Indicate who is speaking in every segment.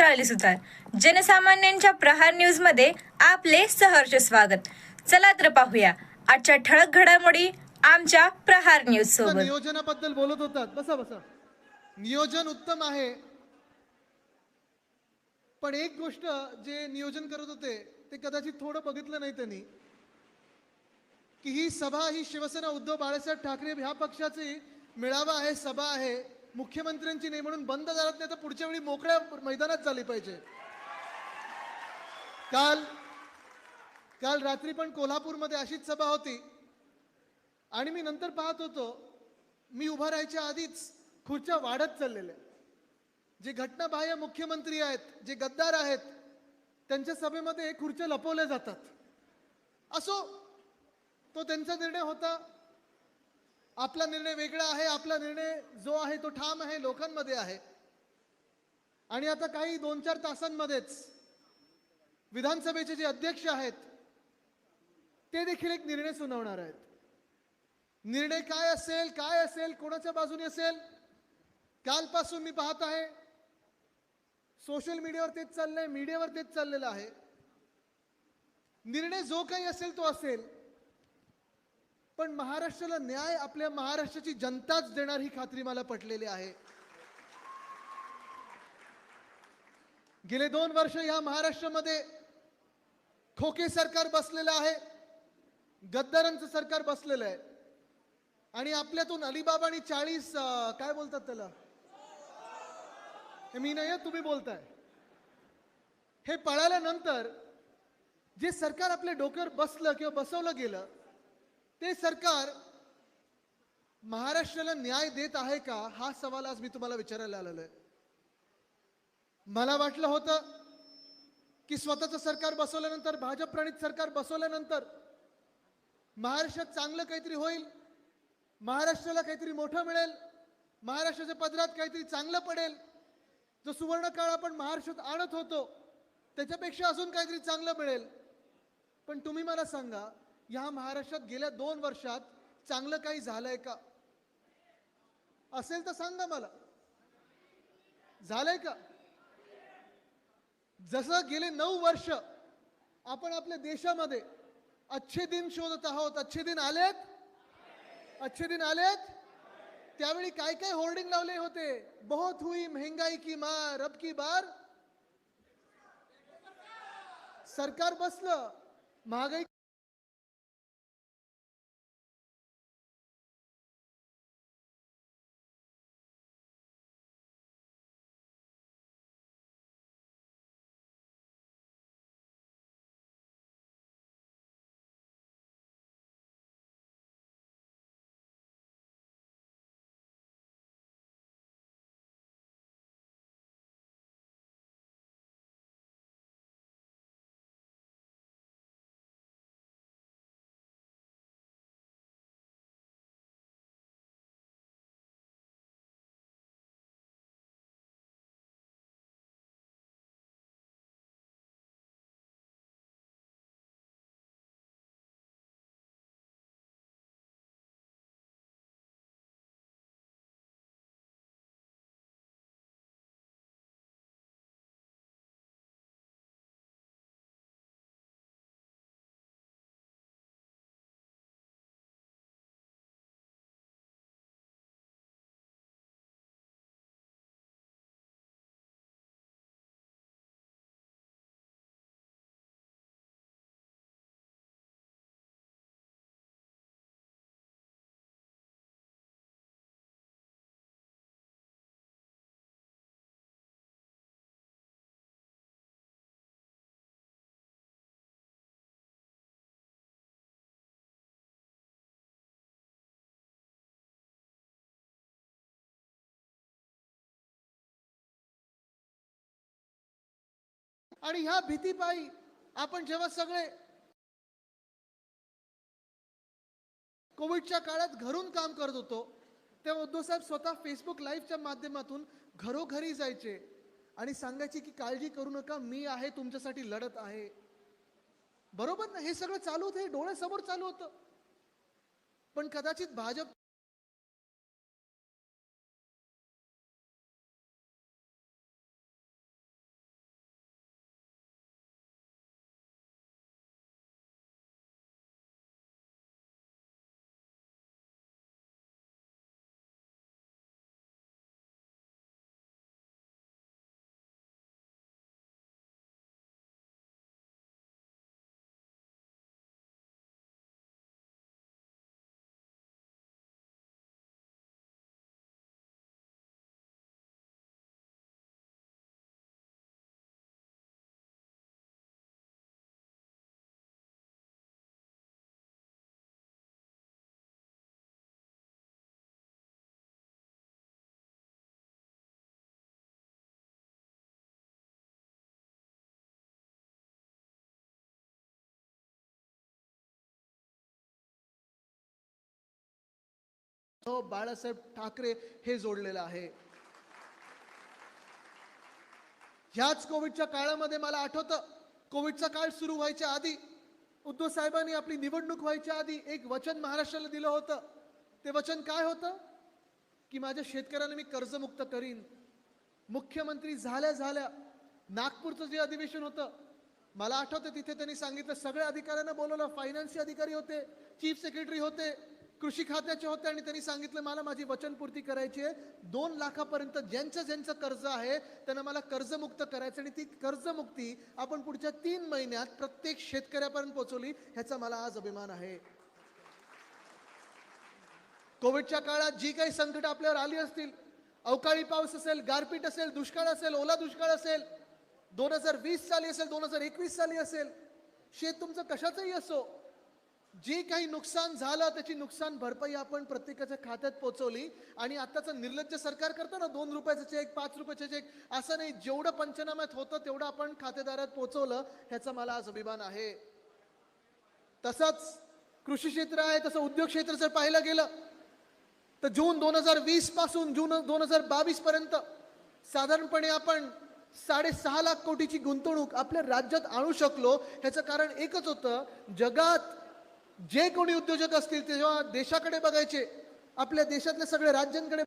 Speaker 1: नमस्कार मी चैत्र अली सुतार जनसामान्यांच्या प्रहार न्यूजमध्ये आपले सहर्ष स्वागत. चला तर पाहूया. आजच्या ठळक घडामोडी आमच्या प्रहार न्यूज सोबत.
Speaker 2: नियोजनाबद्दल बोलत होतात. बसा बसा. नियोजन उत्तम आहे. पण एक गोष्ट जे नियोजन करत होते ते कदाचित थोडं बघितलं नाही त्यांनी. की ही सभा ही शिवसेना उद्धव बाळासाहेब ठाकरे ह्या पक्षाची मेळावा आहे सभा आहे. मुख्यमंत्र्यांची नाही म्हणून बंद दारात नाही तर पुढच्या वेळी मोकळ्या मैदानात झाली पाहिजे. काल काल रात्री पण कोल्हापूरमध्ये अशीच सभा होती. आणि मी नंतर पाहत होतो मी उभा राहायच्या आधीच खुर्च्या वाढत चाललेल्या जे घटनाबाह्य मुख्यमंत्री आहेत जे गद्दार आहेत त्यांच्या सभेमध्ये खुर्च्या लपवल्या जातात. असो तो त्यांचा निर्णय होता आपला निर्णय वेगळा आहे आपला निर्णय जो आहे तो ठाम आहे लोकांमध्ये आहे. आणि आता काही दोन चार तासांमध्येच विधानसभेचे जे अध्यक्ष आहेत ते देखील एक निर्णय सुनावणार आहेत. निर्णय काय असेल काय असेल कोणाच्या बाजूने असेल कालपासून मी पाहत आहे सोशल मीडियावर तेच चाललंय मीडियावर तेच चाललेलं आहे. निर्णय जो काही असेल तो असेल पण महाराष्ट्राला न्याय आपल्या महाराष्ट्राची जनताच देणार ही खात्री मला पटलेली आहे. गेले दोन वर्ष या महाराष्ट्रामध्ये खोके सरकार बसलेलं आहे गद्दारांचं सरकार बसलेलं आहे. आणि आपल्यातून अलिबाबा आणि चाळीस काय बोलतात त्याला? हे मी नाही तुम्ही बोलताय. हे पळाल्यानंतर जे सरकार आपल्या डोक्यावर बसलं किंवा बसवलं गेलं ते सरकार महाराष्ट्राला न्याय देत आहे का? हा सवाल आज मी तुम्हाला विचारायला आलेलो आहे. मला वाटलं होतं की स्वतःचं सरकार बसवल्यानंतर भाजप प्रणित सरकार बसवल्यानंतर महाराष्ट्रात चांगलं काहीतरी होईल महाराष्ट्राला काहीतरी मोठं मिळेल महाराष्ट्राच्या पदरात काहीतरी चांगलं पडेल. जो सुवर्ण काळ आपण महाराष्ट्रात आणत होतो त्याच्यापेक्षा अजून काहीतरी चांगलं मिळेल. पण तुम्ही मला सांगा या महाराष्ट्रात गेल्या दोन वर्षात चांगलं काही झालंय का? असेल तर सांगा मला. झालंय का? जसं गेले नऊ वर्ष आपण आपल्या देशामध्ये अच्छे दिन शोधत आहोत. अच्छे दिन आलेत? अच्छे दिन आलेत? त्यावेळी काय काय होर्डिंग लावले होते? बहुत हुई महंगाई की मार अब की बार? सरकार बसलं. महागाई आणि ह्या भीतीपायी आपण जेव्हा सगळे कोविडच्या काळात घरून काम करत होतो तेव्हा उद्धव साहेब स्वतः फेसबुक लाईव्हच्या माध्यमातून घरोघरी जायचे आणि सांगायचे की काळजी करू नका मी आहे तुमच्यासाठी लढत आहे. बरोबर ना? हे सगळं चालू होतं हे डोळ्यासमोर चालू होतं. पण कदाचित भाजप हो बाळासाहेब ठाकरे हे जोडलेलं आहे. ह्याच कोविडच्या काळामध्ये मला आठवतं कोविडचा काळ सुरू व्हायच्या आधी उद्धव साहेबांनी आपली निवडणूक व्हायच्या आधी एक वचन महाराष्ट्राला दिलं होतं. ते वचन काय होतं? की माझ्या शेतकऱ्यांना मी कर्जमुक्त करीन. मुख्यमंत्री झाल्या झाल्या नागपूरचं जे अधिवेशन होतं मला आठवतं तिथे त्यांनी सांगितलं सगळ्या अधिकाऱ्यांना बोलवलं. फायनान्सचे अधिकारी होते चीफ सेक्रेटरी होते. कृषी खात्याचे होते आणि त्यांनी सांगितलं मला माझी वचनपूर्ती करायची आहे. दोन लाखापर्यंत ज्यांचं ज्यांचं कर्ज आहे त्यांना मला कर्जमुक्त करायचं आणि ती कर्जमुक्ती आपण पुढच्या तीन महिन्यात प्रत्येक शेतकऱ्यापर्यंत पोहोचवली ह्याचा मला आज अभिमान आहे. कोविडच्या काळात जी काही संकट आपल्यावर आली असतील अवकाळी पाऊस असेल गारपीट असेल दुष्काळ असेल ओला दुष्काळ असेल दोन हजार वीस साली असेल दोन हजार एकवीस साली असेल शेत तुमचं कशाचंही असो जे काही नुकसान झालं त्याची नुकसान भरपाई आपण प्रत्येकाच्या खात्यात पोहोचवली आणि आताचं निर्लज्ज सरकार करतं ना दोन रुपयाचं चेक पाच रुपयाचे चेक असं नाही. जेवढं पंचनाम्यात होतं तेवढं आपण खातेदारात पोहोचवलं ह्याचा मला आज अभिमान आहे. तसंच कृषी क्षेत्र आहे तसं उद्योग क्षेत्र जर पाहिलं गेलं तर जून दोन हजार वीसपासून जून दोन हजार बावीस पर्यंत साधारणपणे आपण साडेसहा लाख कोटीची गुंतवणूक आपल्या राज्यात आणू शकलो. ह्याचं कारण एकच होतं जगात जे कोणी उद्योजक असतील तेव्हा देशाकडे बघायचे आपल्या देशातल्या सगळ्या राज्यांकडे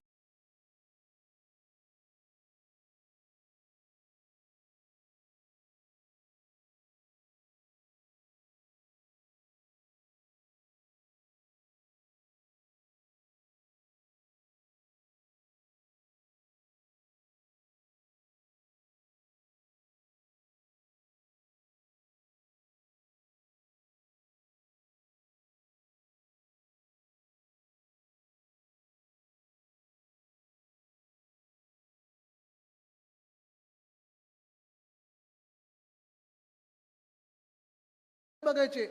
Speaker 2: बघायचे.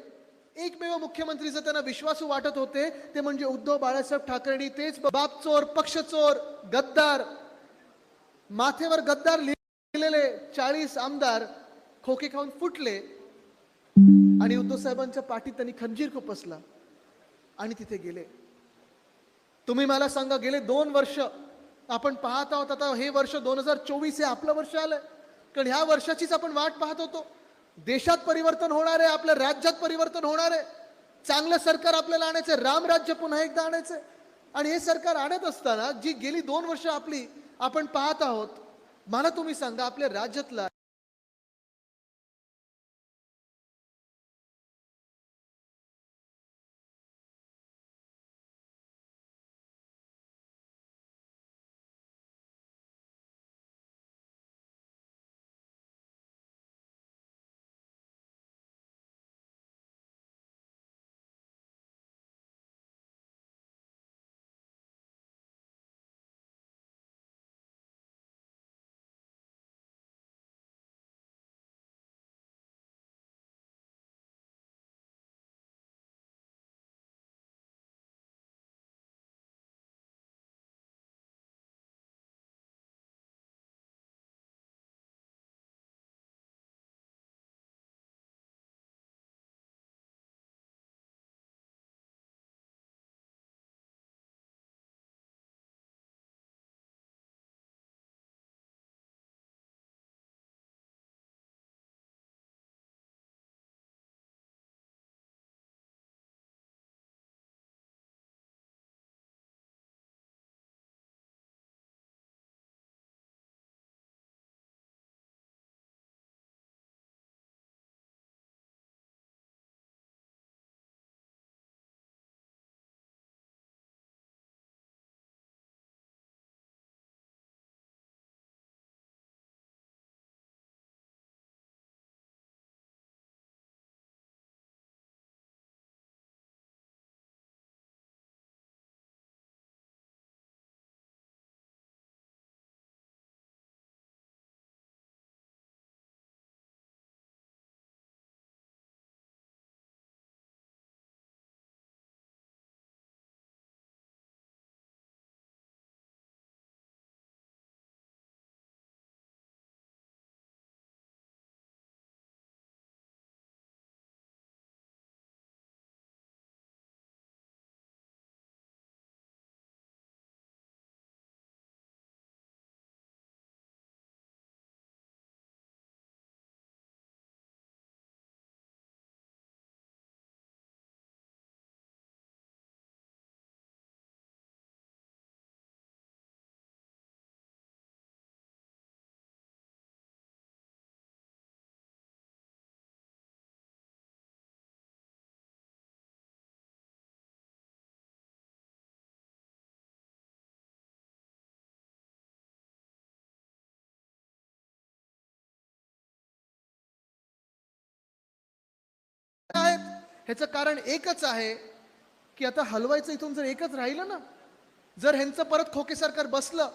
Speaker 2: एकमेव मुख्यमंत्री त्यांना विश्वासू वाटत होते ते म्हणजे उद्धव बाळासाहेब ठाकरे तेच बाप चोर पक्ष चोर गद्दार. माथेवर गद्दार लिहिलेले चाळीस आमदार खोके खाऊन फुटले. आणि उद्धव साहेबांच्या पाठीत त्यांनी खंजीर खुपसला आणि तिथे गेले. तुम्ही मला सांगा गेले दोन वर्ष आपण पाहत आहोत आता हे वर्ष दोन हजार चोवीस हे आपलं वर्ष आलंय. कारण ह्या वर्षाचीच आपण वाट पाहत होतो. देशात परिवर्तन होणार आहे आपल्या राज्यात परिवर्तन होणार आहे. चांगलं सरकार आपल्याला आणायचंय रामराज्य पुन्हा एकदा आणायचं आणि हे सरकार आणत असताना जी गेली दोन वर्ष आपली आपण पाहत आहोत. मला तुम्ही सांगा आपल्या राज्यातला ह्याचं कारण एकच आहे की आता हलवायचं इथून जर एकच राहिलं ना जर ह्यांचं परत खोके सरकार बसलं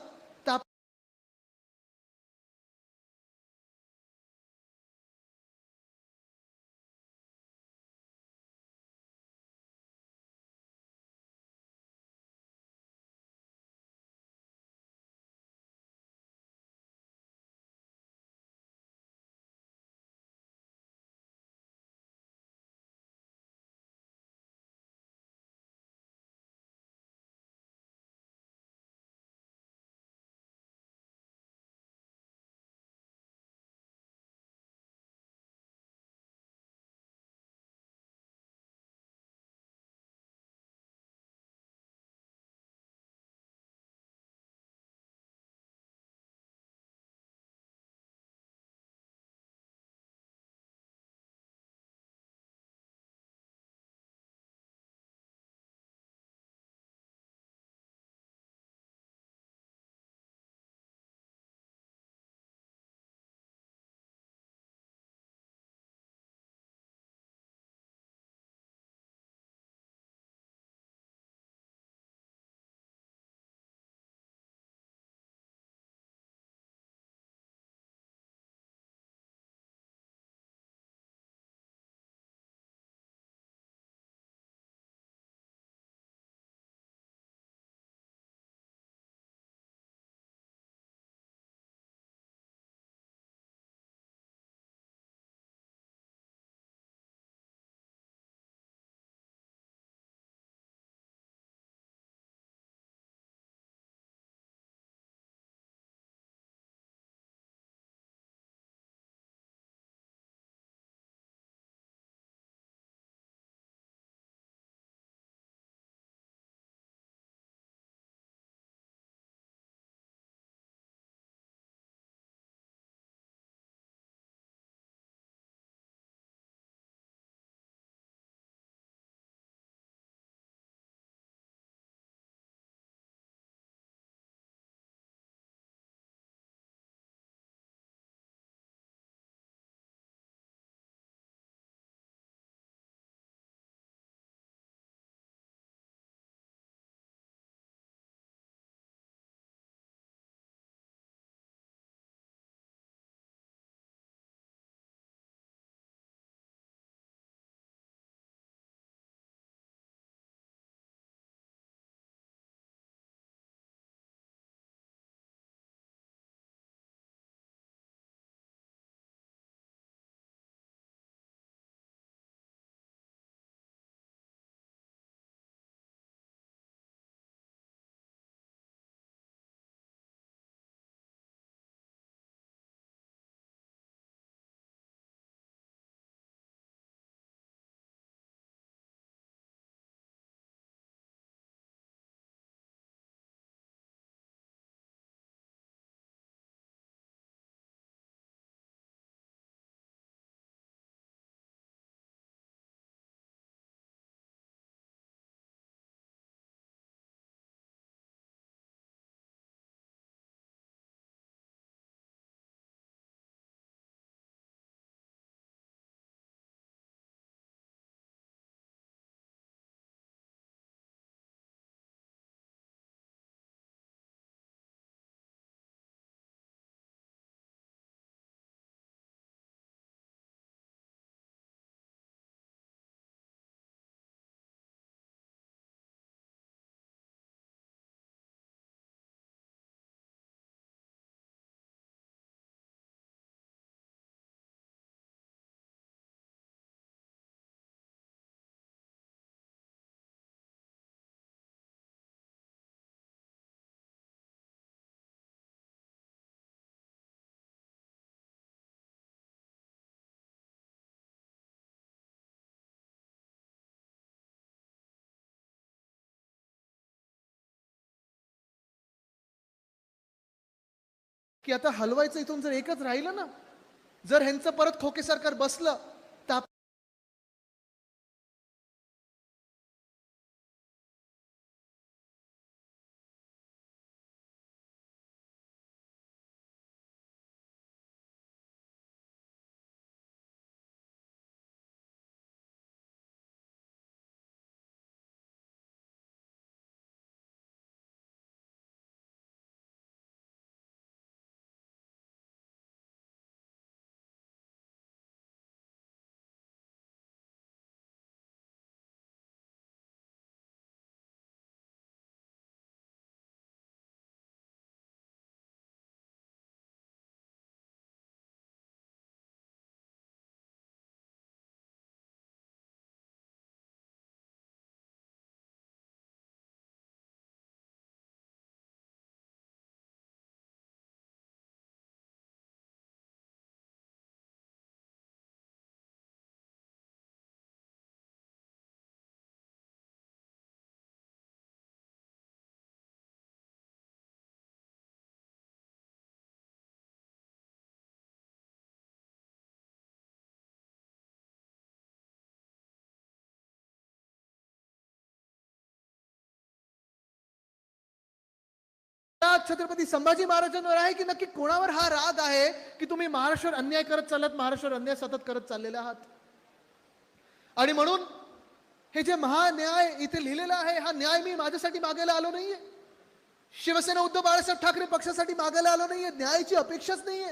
Speaker 2: की आता हलवायचं इथून जर एकच राहिलं ना जर ह्यांचं परत खोके सरकार बसलं छत्रपती संभाजी महाराजांवर आहे की नक्की कोणावर हा राग आहे की तुम्ही महाराष्ट्रावर अन्याय करत चालत महाराष्ट्रावर अन्याय सतत करत चाललेले आहात? आणि म्हणून हे जे महान्याय इथे लिहिलेलं आहे हा न्याय मी माझ्यासाठी मागायला आलो नाहीये. शिवसेना उद्धव बाळासाहेब ठाकरे पक्षासाठी मागायला आलो नाहीये न्यायाची अपेक्षाच नाहीये.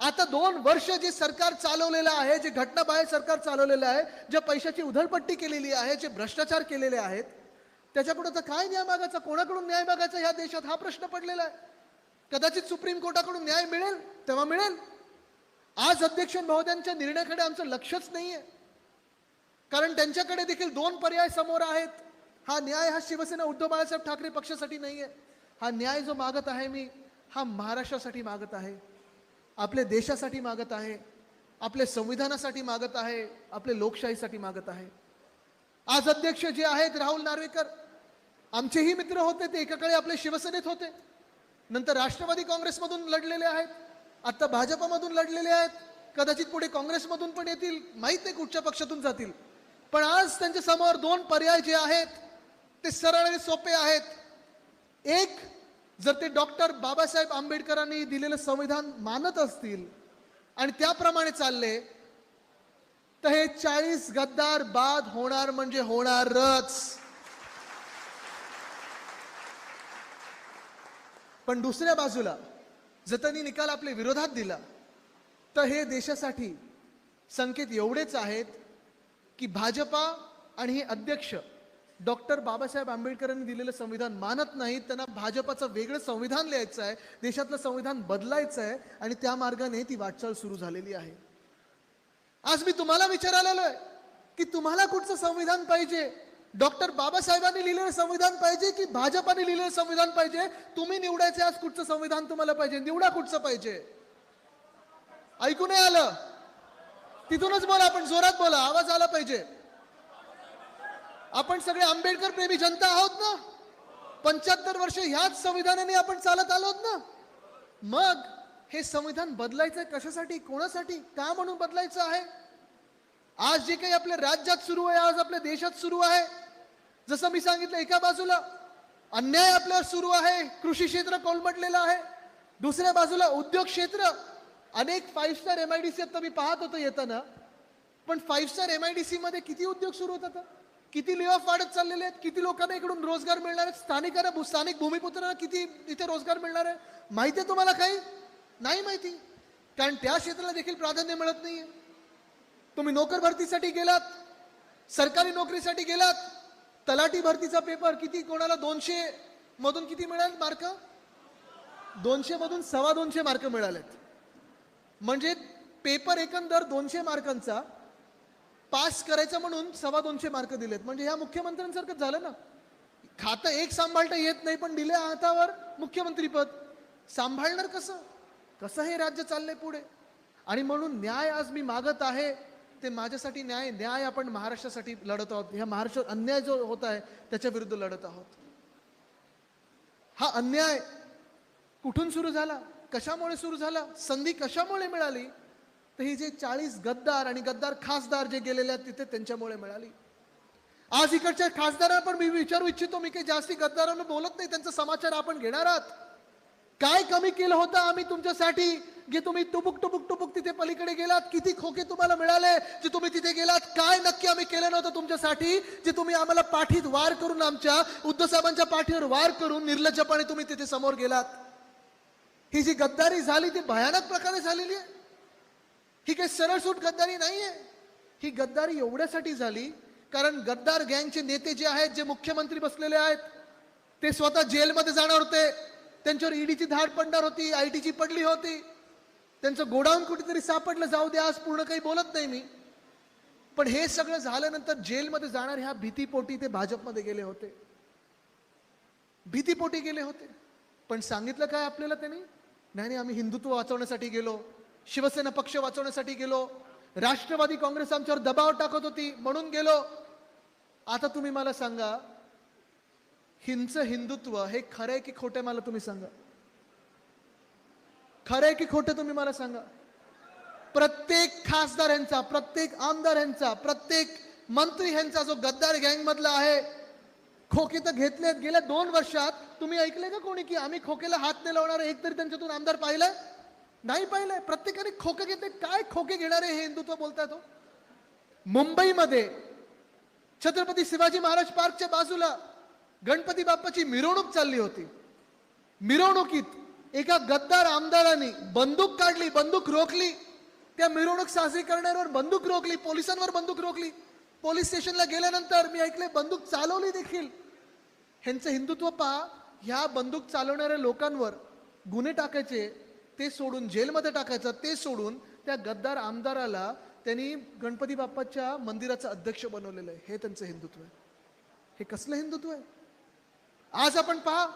Speaker 2: आता दोन वर्ष जे सरकार चालवलेलं आहे जे घटनाबाह्य सरकार चालवलेलं आहे ज्या पैशाची उधळपट्टी केलेली आहे जे भ्रष्टाचार केलेले आहेत त्याच्याकडं तर काय न्याय मागायचा? कोणाकडून न्याय मागायचा? ह्या देशात हा प्रश्न पडलेला आहे. कदाचित सुप्रीम कोर्टाकडून न्याय मिळेल तेव्हा मिळेल. आज अध्यक्ष महोदयांच्या निर्णयाकडे आमचं लक्षच नाहीये. कारण त्यांच्याकडे देखील दोन पर्याय समोर आहेत. हा न्याय हा शिवसेना उद्धव बाळासाहेब ठाकरे पक्षासाठी नाहीये. हा न्याय जो मागत आहे मी हा महाराष्ट्रासाठी मागत आहे. आपल्या देशासाठी मागत आहे. आपल्या संविधानासाठी मागत आहे. आपल्या लोकशाहीसाठी मागत आहे. आज अध्यक्ष जे आहेत राहुल नार्वेकर आमचेही मित्र होते ते एकाकडे आपले शिवसेनेत होते. नंतर राष्ट्रवादी काँग्रेसमधून लढलेले आहेत आता भाजपमधून लढलेले आहेत. कदाचित पुढे काँग्रेसमधून पण येतील माहीत नाही कुठच्या पक्षातून जातील. पण आज त्यांच्यासमोर दोन पर्याय जे आहेत ते सरळ आणि सोपे आहेत. एक जर ते डॉक्टर बाबासाहेब आंबेडकरांनी दिलेलं संविधान मानत असतील आणि त्याप्रमाणे चालले तर हे चाळीस गद्दार बाद होणार म्हणजे होणारच. पण दुसऱ्या बाजूला जर त्यांनी निकाल आपल्या विरोधात दिला तर हे देशासाठी संकेत एवढेच आहेत की भाजपा आणि हे अध्यक्ष डॉक्टर बाबासाहेब आंबेडकरांनी दिलेलं संविधान मानत नाहीत त्यांना भाजपाचं वेगळं संविधान लिहायचं आहे देशातलं संविधान बदलायचं आहे आणि त्या मार्गाने ती वाटचाल सुरू झालेली आहे. आज मी तुम्हाला विचारायला आहे की तुम्हाला कुठचं संविधान पाहिजे? डॉक्टर बाबासाहेबांनी लिहिलेलं संविधान पाहिजे की भाजपाने लिहिलेलं संविधान पाहिजे? तुम्ही निवडायचे आज कुठचं संविधान तुम्हाला पाहिजे? निवडा कुठचं पाहिजे? ऐकू नाही आलं? तिथूनच बोला आपण जोरात बोला आवाज आला पाहिजे. आपण सगळे आंबेडकर प्रेमी जनता आहोत ना? पंच्याहत्तर वर्ष ह्याच संविधानाने आपण चालत आलो आहोत ना? मग हे संविधान बदलायचं कशासाठी कोणासाठी का म्हणून बदलायचं आहे? आज जे काही आपल्या राज्यात सुरू आहे आज आपल्या देशात सुरू आहे जसं मी सांगितलं एका बाजूला अन्याय आपल्यावर सुरू आहे कृषी क्षेत्र कोलमडलेलं आहे. दुसऱ्या बाजूला उद्योग क्षेत्र. अनेक five star M I D C आता मी पाहत होतो येताना. पण five star M I D C मध्ये किती उद्योग सुरू होतात? किती ले ऑफ वाढत चाललेले आहेत? किती लोकांना इकडून रोजगार मिळणार आहेत? स्थानिकांना भू- स्थानिक भूमिपुत्रांना किती इथे रोजगार मिळणार आहे? माहिती आहे तुम्हाला काही? नाही माहिती. कारण त्या क्षेत्राला देखील प्राधान्य मिळत नाहीये. तुम्ही नोकर भरतीसाठी गेलात सरकारी नोकरीसाठी गेलात तलाठी भरतीचा पेपर किती? कोणाला दोनशे मधून किती मिळाले मार्क? दोनशे मधून सव्वा दोनशे मार्क मिळालेत. म्हणजे पेपर एकंदर दोनशे मार्कांचा पास करायचं म्हणून सव्वा दोनशे मार्क दिलेत. म्हणजे ह्या मुख्यमंत्र्यांसारखं झालं ना? खातं एक सांभाळता येत नाही पण दिले हातावर मुख्यमंत्रीपद सांभाळणार कसं? कसं हे राज्य चाललंय पुढे? आणि म्हणून न्याय आज मी मागत आहे. ते माझ्यासाठी न्याय न्याय आपण महाराष्ट्रासाठी लढत आहोत. ह्या महाराष्ट्र अन्याय जो होत आहे त्याच्या विरुद्ध लढत आहोत. हा अन्याय कुठून सुरू झाला? कशामुळे सुरू झाला? संधी कशामुळे मिळाली? तर ही जे चाळीस गद्दार आणि गद्दार खासदार जे गेलेले आहेत तिथे त्यांच्यामुळे मिळाली. आज इकडच्या खासदारांना पण मी विचारू इच्छितो मी काही जास्ती गद्दारांना बोलत नाही त्यांचा समाचार आपण घेणार आहात. काय कमी केलं होतं आम्ही तुमच्यासाठी? जे तुम्ही टुबुक टुबुक टुबुक तिथे पलीकडे गेलात किती खोके तुम्हाला मिळाले जे तुम्ही तिथे गेलात काय नक्की आम्ही केलं नव्हतं तुमच्यासाठी? जे तुम्ही आम्हाला पाठीत वार करून आमच्या उद्धव साहेबांच्या पाठीवर वार करून निर्लज्जपणे तुम्ही तिथे समोर गेलात. ही जी गद्दारी झाली ती भयानक प्रकारे झालेली आहे. ही काही सरळसूट गद्दारी नाहीये. ही गद्दारी एवढ्यासाठी झाली कारण गद्दार गँगचे नेते जे आहेत जे मुख्यमंत्री बसलेले आहेत ते स्वतः जेलमध्ये जाणार होते. त्यांच्यावर ईडीची धाड पडणार होती आय टीची पडली होती. त्यांचं गोडाऊन कुठेतरी सापडलं जाऊ दे आज पूर्ण काही बोलत नाही मी. पण हे सगळं झाल्यानंतर जेलमध्ये जाणार ह्या भीतीपोटी ते भाजपमध्ये गेले होते. भीतीपोटी गेले होते. पण सांगितलं काय आपल्याला त्यांनी? नाही नाही आम्ही हिंदुत्व वाचवण्यासाठी गेलो शिवसेना पक्ष वाचवण्यासाठी गेलो राष्ट्रवादी काँग्रेस आमच्यावर दबाव टाकत होती म्हणून गेलो. आता तुम्ही मला सांगा हिंच हिंदुत्व हे खरं आहे की खोटं आहे मला तुम्ही सांगा. खरं आहे की खोटं तुम्ही मला सांगा? प्रत्येक खासदार यांचा प्रत्येक आमदार यांचा प्रत्येक मंत्री ह्यांचा जो गद्दार गँग मधला आहे खोके तर घेतलेत गेल्या दोन वर्षात तुम्ही ऐकले का कोणी की आम्ही खोकेला हात नाही लावणार? एक तरी त्यांच्यातून आमदार पाहिलंय? नाही पाहिलंय? प्रत्येकाने खोके घेतले. काय खोके घेणारे हे हिंदुत्व बोलताय तो? मुंबईमध्ये छत्रपती शिवाजी महाराज पार्कच्या बाजूला गणपती बाप्पाची मिरवणूक चालली होती. मिरवणुकीत एका गद्दार आमदारांनी बंदूक काढली बंदूक रोखली. त्या मिरवणूक साजरी करणाऱ्यावर बंदूक रोखली पोलिसांवर बंदूक रोखली. पोलीस स्टेशनला गेल्यानंतर मी ऐकले बंदूक चालवली देखील. ह्यांचं हिंदुत्व पहा ह्या बंदूक चालवणाऱ्या लोकांवर गुन्हे टाकायचे ते सोडून जेलमध्ये टाकायचं ते सोडून त्या गद्दार आमदाराला त्यांनी गणपती बाप्पाच्या मंदिराचं अध्यक्ष बनवलेलं आहे. हे त्यांचं हिंदुत्व आहे. हे कसलं हिंदुत्व आहे? आज आपण पहा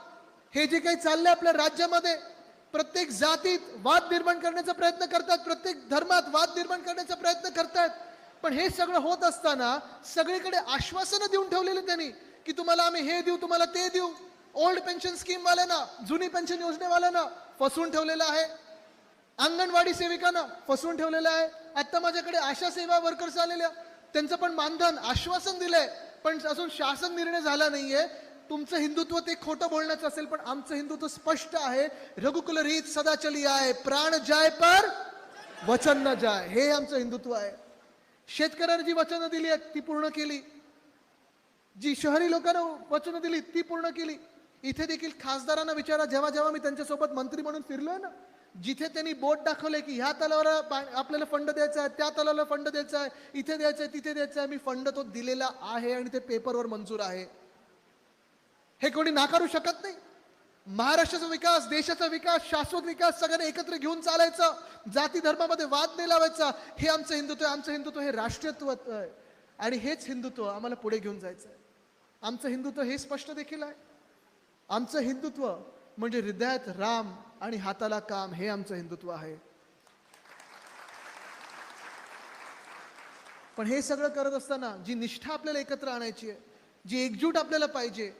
Speaker 2: हे जे काही चाललंय आपल्या राज्यामध्ये प्रत्येक जातीत वाद निर्माण करण्याचा प्रयत्न करतात प्रत्येक धर्मात वाद निर्माण करण्याचा प्रयत्न करतात. पण हे सगळं होत असताना सगळीकडे आश्वासनं देऊन ठेवलेली त्यांनी की तुम्हाला आम्ही हे देऊ तुम्हाला ते देऊ. ओल्ड पेन्शन स्कीम वाल्यांना जुनी पेन्शन योजनेवाल्यांना फसवून ठेवलेलं आहे. अंगणवाडी सेविकांना फसवून ठेवलेलं आहे. आता माझ्याकडे आशा सेवा वर्कर्स आलेल्या त्यांचं पण मानधन आश्वासन दिलंय. पण अजून शासन निर्णय झाला नाहीये. तुमचं हिंदुत्व ते खोटं बोलण्याचं असेल पण आमचं हिंदुत्व स्पष्ट आहे. रघुकुल रीत सदा चली आहे. प्राण जाय पर वचन न जाय. हे आमचं हिंदुत्व आहे. शेतकऱ्यांना जी वचनं दिली आहेत ती पूर्ण केली. जी शहरी लोकांना वचनं दिली ती पूर्ण केली. इथे देखील खासदारांना विचारा जेव्हा जेव्हा मी त्यांच्यासोबत मंत्री म्हणून फिरलोय ना जिथे त्यांनी बोट दाखवले की ह्या तलावाला पा- आपल्याला फंड द्यायचा आहे त्या तलावाला फंड द्यायचा आहे इथे द्यायचा आहे तिथे द्यायचा आहे मी फंड तो दिलेला आहे आणि ते पेपरवर मंजूर आहे. हे कोणी नाकारू शकत नाही. महाराष्ट्राचा विकास देशाचा विकास शाश्वत विकास सगळ्यांना एकत्र घेऊन चालायचं. जाती धर्मामध्ये वाद नाही लावायचा. हे आमचं हिंदुत्व आमचं हिंदुत्व हे राष्ट्रीयत्व आहे. आणि हेच हिंदुत्व आम्हाला पुढे घेऊन जायचं आहे आमचं हिंदुत्व हे स्पष्ट देखील आहे. आमचं हिंदुत्व म्हणजे हृदयात राम आणि हाताला काम हे आमचं हिंदुत्व आहे. पण हे सगळं करत असताना जी निष्ठा आपल्याला एकत्र आणायची आहे जी एकजूट आपल्याला पाहिजे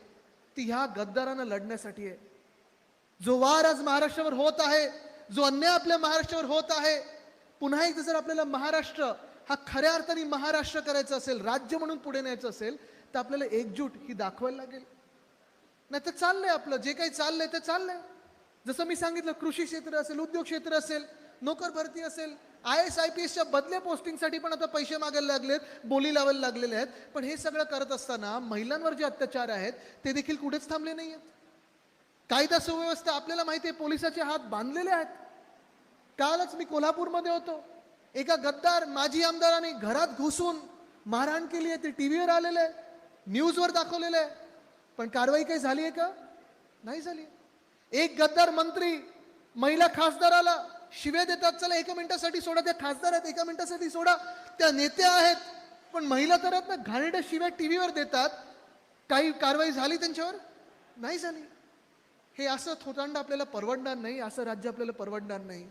Speaker 2: ती ह्या गद्दारांना लढण्यासाठी आहे. जो वार आज महाराष्ट्रावर होत आहे जो अन्याय आपल्या महाराष्ट्रावर होत आहे पुन्हा एकदा जर आपल्याला महाराष्ट्र हा खऱ्या अर्थाने महाराष्ट्र करायचं असेल राज्य म्हणून पुढे न्यायचं असेल तर आपल्याला एकजूट ही दाखवायला लागेल. नाही तर चाललंय आपलं जे काही चाललंय ते चाललंय. जसं मी सांगितलं कृषी क्षेत्र असेल उद्योग क्षेत्र असेल नोकर भरती असेल आय एस आय पी एसच्या बदल्या पोस्टिंगसाठी पण आता पैसे मागायला लागलेत बोली लावायला लागलेले आहेत. पण हे सगळं करत असताना महिलांवर जे अत्याचार आहेत ते देखील कुठेच थांबले नाही आहेत कायदा सुव्यवस्था आपल्याला माहिती आहे पोलिसाचे हात बांधलेले आहेत. कालच मी कोल्हापूरमध्ये होतो. एका गद्दार माजी आमदाराने घरात घुसून मारहाण केली आहे ते टीव्हीवर आलेलं आहे न्यूजवर दाखवलेलं आहे. पण कारवाई काही झाली आहे का? नाही झाली. एक गद्दार मंत्री महिला खासदाराला शिवे देतात चला एका मिनिटासाठी सोडा त्या खासदार आहेत एका मिनिटासाठी सोडा. त्या नेत्या आहेत पण महिला तर आहेत ना घाणेरड्या शिव्या टीव्हीवर देतात. काही कारवाई झाली त्यांच्यावर? नाही झाली. हे असं थोतांड आपल्याला परवडणार नाही असं राज्य आपल्याला परवडणार नाही.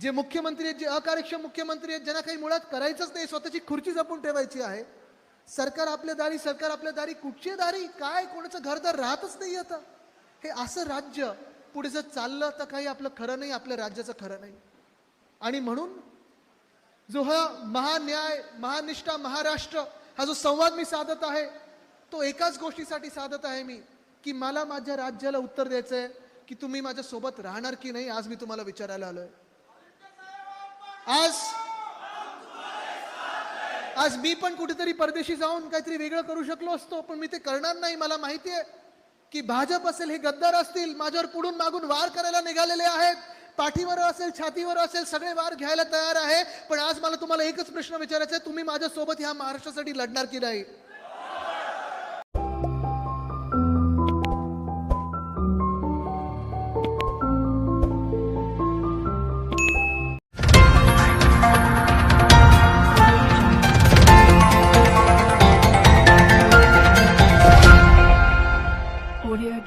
Speaker 2: जे मुख्यमंत्री आहेत जे अकार्यक्षम मुख्यमंत्री आहेत ज्यांना काही मुळात करायचंच नाही स्वतःची खुर्ची जपून ठेवायची आहे. सरकार आपल्या दारी सरकार आपल्या दारी कुठची दारी? काय? कोणाचं घरदार राहतच नाही आता. हे असं राज्य पुढे जर चाललं तर काही आपलं खरं नाही आपल्या राज्याचं खरं नाही. आणि म्हणून जो हा महान्याय महानिष्ठा महाराष्ट्र हा जो संवाद मी साधत आहे तो एकाच गोष्टीसाठी साधत आहे मी की मला माझ्या राज्याला उत्तर द्यायचं आहे की तुम्ही माझ्या सोबत राहणार की नाही आज मी तुम्हाला विचारायला आलोय. आज आज मी पण कुठेतरी परदेशी जाऊन काहीतरी वेगळं करू शकलो असतो पण मी ते करणार नाही मला माहिती आहे. की भाजप असेल हे गद्दार असतील माझ्यावर पुढून मागून वार करायला निघालेले आहेत. पाठीवर असेल छातीवर असेल सगळे वार घ्यायला तयार आहे. पण आज मला तुम्हाला एकच प्रश्न विचारायचा आहे. तुम्ही माझ्यासोबत ह्या महाराष्ट्रासाठी लढणार की नाही?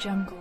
Speaker 3: Jungle.